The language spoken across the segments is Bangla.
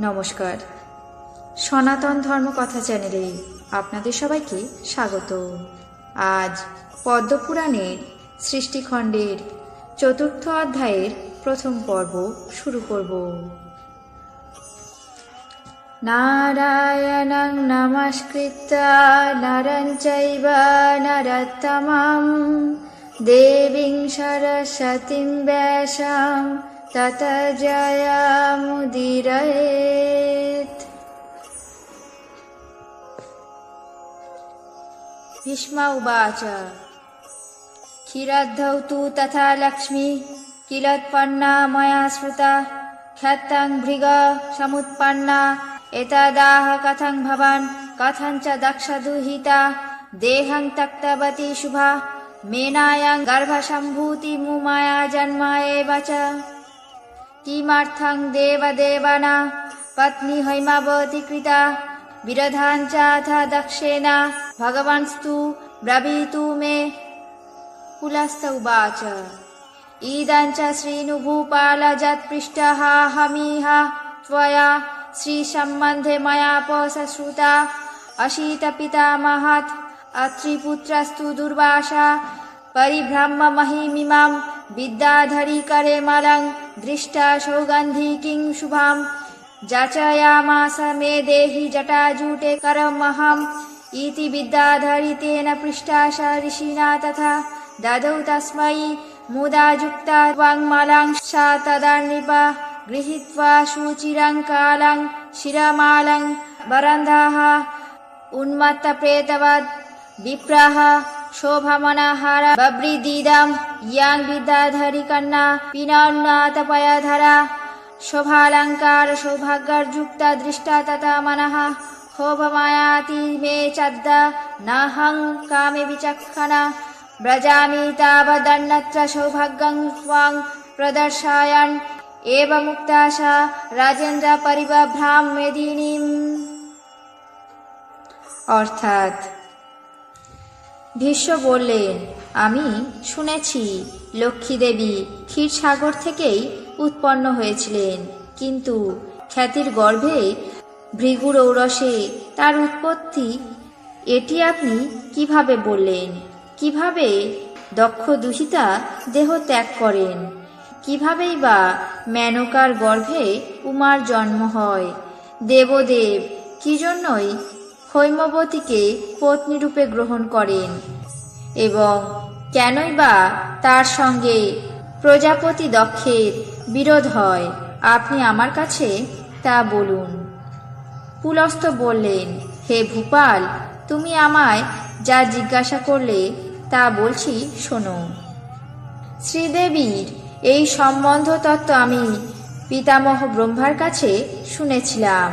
নমস্কার। সনাতন ধর্ম কথা চ্যানেলে আপনাদের সবাইকে স্বাগত। আজ পদ্মপুরাণের সৃষ্টিখণ্ডের চতুর্থ অধ্যায়ের প্রথম পর্ব শুরু করব। নারায়ণং নমস্কৃত্য, নরং চৈব নরোত্তমং, দেবীং সরস্বতীং ব্যাসাং ततजयामुदिरयेत् भीष्म उवाच क्षीराद्धौ तु तथा लक्ष्मी किलोत्पन्ना मया श्रुता ख्यातं भृग समुत्पन्ना एतदाह कथं भवान् कथं च दक्षदुहिता देहं तक्तवती शुभा मेनायां गर्भसम्भूतिमुमाया जन्म एव च किमर्थं देवदेवना पत्नी हैमावती कृता विरधाञ्चाथ दक्षेण भगवंस्तु ब्रवीतु मे कुलस्थ उवाच इदं च श्रीनुभूपालजत्पृष्टः हमिह त्वया श्रीसम्बन्धे मया पसश्रुता अशीतपितामहात् अत्रिपुत्रस्तु दुर्वासा परिभ्रममहिमिमां विद्याधरीकरे मलं दृष्टा सौगन्धि किं शुभाम् जाचयामास मे देहि जटाजूटे करमहम् इति विद्याधरी तेन पृष्टा स ऋषिणा तथा ददौ तस्मै मुदा युक्ता वाङ्मलां सा तदा नृप गृहीत्वा शुचिरं कालं शिरमालं वरन्धः उन्मत्तप्रेतवद् विप्रः ಶೋಭಮನಹಾರ ಬಬ್ರಿದೀದಂ ಯಾಂಗ್ ವಿದ್ಯಾಧರಿಕಣ್ಣ ಪಿನಾನ್ನಾಥಪಯಧರ ಶೋಭಾಲಂಕಾರ ಸೌಭಾಗ್ಯರ್ಯುಕ್ತ ದೃಷ್ಟಾ ತಥಾ ಮನಃ ಹೋಭಮಾಯಾತಿ ಮೇ ಚದ್ದ ನಾಹಂ ಕಾಮೆ ವಿಚಕ್ಷಣ ವ್ರಜಾಮಿ ತಾವದನ್ನತ್ರ ಸೌಭಾಗ್ಯಂ ಸ್ವಾಂ ಪ್ರದರ್ಶಯನ್ ಏವ ಮುಕ್ತಾಶಾ রাজেন্দ্রা পরিবা ভ্রাম মেদিনীম অর্থাৎ ভীষ্ম বললেন আমি শুনেছি লক্ষ্মী দেবী ক্ষীরসাগর থেকেই উৎপন্ন হয়েছিলেন। কিন্তু খ্যাতির গর্ভে ভৃগুর ঔরসে তার উৎপত্তি, এটি আপনি কীভাবে বললেন? কীভাবে দক্ষ দূষিতা দেহ ত্যাগ করেন? কিভাবেই বা মেনকার গর্ভে উমার জন্ম হয়? দেবদেব, কি জন্যই হৈমবতীকে পত্নীরূপে গ্রহণ করেন এবং কেনই বা তার সঙ্গে প্রজাপতি দক্ষের বিরোধ হয়, আপনি আমার কাছে তা বলুন। পুলস্ত বললেন, হে ভূপাল, তুমি আমায় যা জিজ্ঞাসা করলে তা বলছি, শোনো। শ্রীদেবীর এই সম্বন্ধ তত্ত্ব আমি পিতামহ ব্রহ্মার কাছে শুনেছিলাম।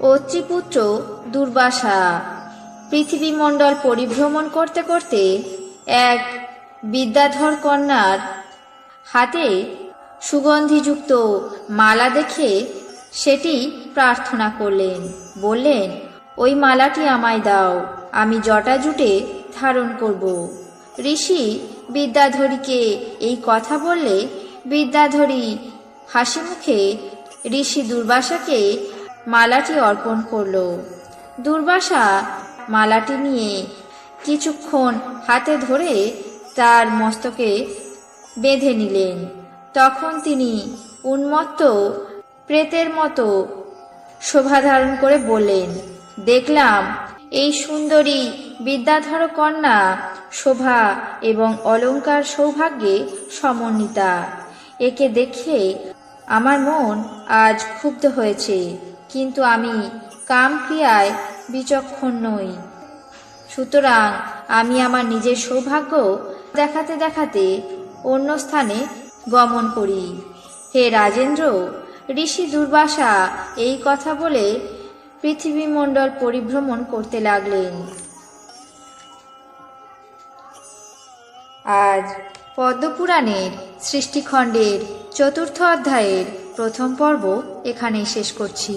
অত্রিপুত্র দুর্বাসা। পৃথিবীমণ্ডল পরিভ্রমণ করতে করতে এক বিদ্যাধর কন্যার হাতে সুগন্ধিযুক্ত মালা দেখে সেটি প্রার্থনা করলেন। বললেন, ওই মালাটি আমায় দাও, আমি জটা জুটে ধারণ করব। ঋষি বিদ্যাধরীকে এই কথা বললে বিদ্যাধরী হাসি মুখে ঋষি দুর্বাসাকে মালাটি অর্পণ করল। দুর্বাসা মালাটি নিয়ে কিছুক্ষণ হাতে ধরে তার মস্তকে বেঁধে নিলেন। তখন তিনি উন্মত্ত প্রেতের মতো শোভা ধারণ করে বললেন, দেখলাম এই সুন্দরী বিদ্যাধর কন্যা শোভা এবং অলংকার সৌভাগ্যে সমন্বিতা। একে দেখে আমার মন আজ ক্ষুব্ধ হয়েছে, কিন্তু আমি কাম ক্রিয়ায় বিচক্ষণ নই। সুতরাং আমি আমার নিজের সৌভাগ্য দেখাতে দেখাতে অন্য স্থানে গমন করি। হে রাজেন্দ্র, ঋষি দুর্বাসা এই কথা বলে পৃথিবীমণ্ডল পরিভ্রমণ করতে লাগলেন। আজ পদ্মপুরাণের সৃষ্টিখণ্ডের চতুর্থ অধ্যায়ের প্রথম পর্ব এখানেই শেষ করছি।